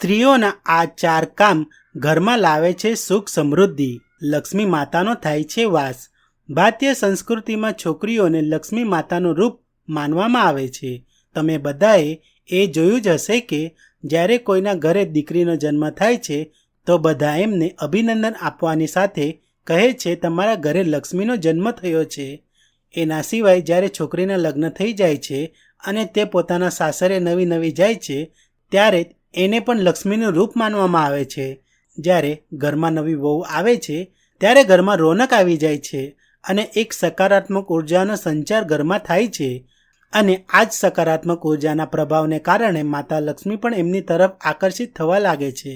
સ્ત્રીઓના આ ચાર કામ ઘરમાં લાવે છે સુખ સમૃદ્ધિ. લક્ષ્મી માતાનો થાય છે વાસ. ભારતીય સંસ્કૃતિમાં છોકરીઓને લક્ષ્મી માતાનું રૂપ માનવામાં આવે છે. તમે બધાએ એ જોયું જ હશે કે જ્યારે કોઈના ઘરે દીકરીનો જન્મ થાય છે, તો બધા એમને અભિનંદન આપવાની સાથે કહે છે, તમારા ઘરે લક્ષ્મીનો જન્મ થયો છે. એના સિવાય જ્યારે છોકરીના લગ્ન થઈ જાય છે અને તે પોતાના સાસરે નવી નવી જાય છે, ત્યારે એને પણ લક્ષ્મીનું રૂપ માનવામાં આવે છે. જ્યારે ઘરમાં નવી વહુ આવે છે, ત્યારે ઘરમાં રોનક આવી જાય છે અને એક સકારાત્મક ઉર્જાનો સંચાર ઘરમાં થાય છે અને આ જ સકારાત્મક ઉર્જાના પ્રભાવને કારણે માતા લક્ષ્મી પણ એમની તરફ આકર્ષિત થવા લાગે છે.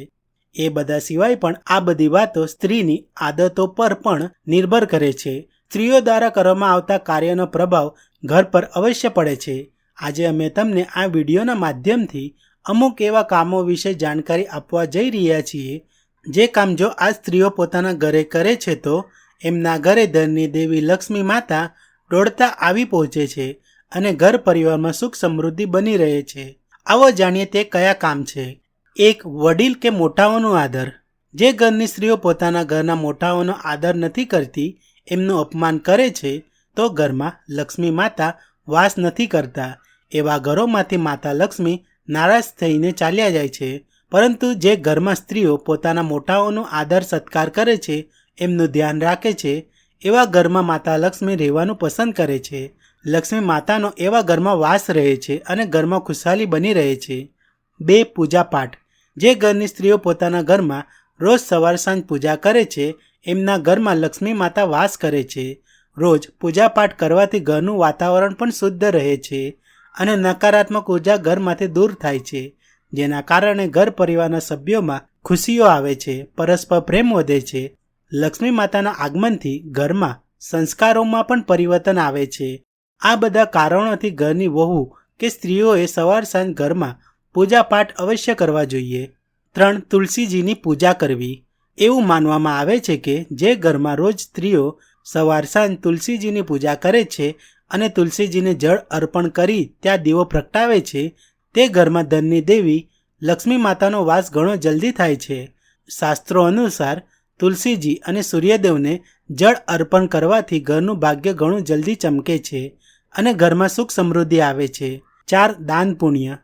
એ બધા સિવાય પણ આ બધી વાતો સ્ત્રીની આદતો પર પણ નિર્ભર કરે છે. સ્ત્રીઓ દ્વારા કરવામાં આવતા કાર્યનો પ્રભાવ ઘર પર અવશ્ય પડે છે. આજે અમે તમને આ વિડીયોના માધ્યમથી અમુક એવા કામો વિશે જાણકારી આપવા જઈ રહ્યા છીએ. જે કામ જો આ સ્ત્રીઓ પોતાના ઘરે કરે છે તો એમના ઘરે ધનની દેવી લક્ષ્મી માતા દોડતા આવી પહોંચે છે અને ઘર પરિવારમાં સુખ સમૃદ્ધિ બની રહે છે. આવો જાણીએ તે કયા કામ છે. એક વડીલ કે મોટાઓનો આદર. જે ઘરની સ્ત્રીઓ પોતાના ઘરના મોટાઓનો આદર નથી કરતી, એમનું અપમાન કરે છે, તો ઘરમાં લક્ષ્મી માતા વાસ નથી કરતા. એવા ઘરોમાંથી માતા લક્ષ્મી નારાજ થઈને ચાલ્યા જાય છે. પરંતુ જે ઘરમાં સ્ત્રીઓ પોતાના મોટાઓનો આદર સત્કાર કરે છે, એમનું ધ્યાન રાખે છે, એવા ઘરમાં માતા લક્ષ્મી રહેવાનું પસંદ કરે છે. લક્ષ્મી માતાનો એવા ઘરમાં વાસ રહે છે અને ઘરમાં ખુશહાલી બની રહે છે. બે પૂજા પાઠ. જે ઘરની સ્ત્રીઓ પોતાના ઘરમાં રોજ સવાર સાંજ પૂજા કરે છે, એમના ઘરમાં લક્ષ્મી માતા વાસ કરે છે. રોજ પૂજાપાઠ કરવાથી ઘરનું વાતાવરણ પણ શુદ્ધ રહે છે. અને નકારાત્મક ઊર્જા ઘરમાંથી દૂર થાય છે, જેના કારણે ઘર પરિવારના સભ્યોમાં ખુશીઓ આવે છે, પરસ્પર પ્રેમ વધે છે. લક્ષ્મી માતાના આગમનથી ઘરમાં સંસ્કારોમાં પણ પરિવર્તન આવે છે. આ બધા કારણોથી ઘરની વહુ કે સ્ત્રીઓએ સવાર સાંજ ઘરમાં પૂજાપાઠ અવશ્ય કરવા જોઈએ. ત્રણ, તુલસીજીની પૂજા કરવી. એવું માનવામાં આવે છે કે જે ઘરમાં રોજ સ્ત્રીઓ સવાર સાંજ તુલસીજીની પૂજા કરે છે અને તુલસીજીને જળ અર્પણ કરી ત્યાં દીવો પ્રગટાવે છે, તે ઘરમાં ધનની દેવી લક્ષ્મી માતાનો વાસ ઘણો જલ્દી થાય છે. શાસ્ત્રો અનુસાર તુલસીજી અને સૂર્યદેવને જળ અર્પણ કરવાથી ઘરનું ભાગ્ય ઘણું જલ્દી ચમકે છે અને ઘરમાં સુખ સમૃદ્ધિ આવે છે. ચાર દાન પુણ્ય.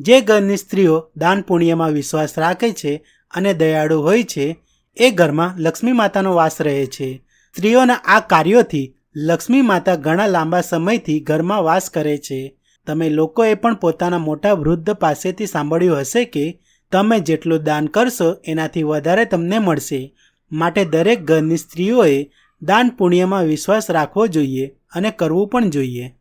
જે ઘરની સ્ત્રીઓ દાન પુણ્યમાં વિશ્વાસ રાખે છે અને દયાળુ હોય છે, એ ઘરમાં લક્ષ્મી માતાનો વાસ રહે છે. સ્ત્રીઓના આ કાર્યોથી લક્ષ્મી માતા ઘણા લાંબા સમયથી ઘરમાં વાસ કરે છે. તમે લોકોએ પણ પોતાના મોટા વૃદ્ધ પાસેથી સાંભળ્યું હશે કે તમે જેટલું દાન કરશો એનાથી વધારે તમને મળશે. માટે દરેક ઘરની સ્ત્રીઓએ દાન પુણ્યમાં વિશ્વાસ રાખવો જોઈએ અને કરવું પણ જોઈએ.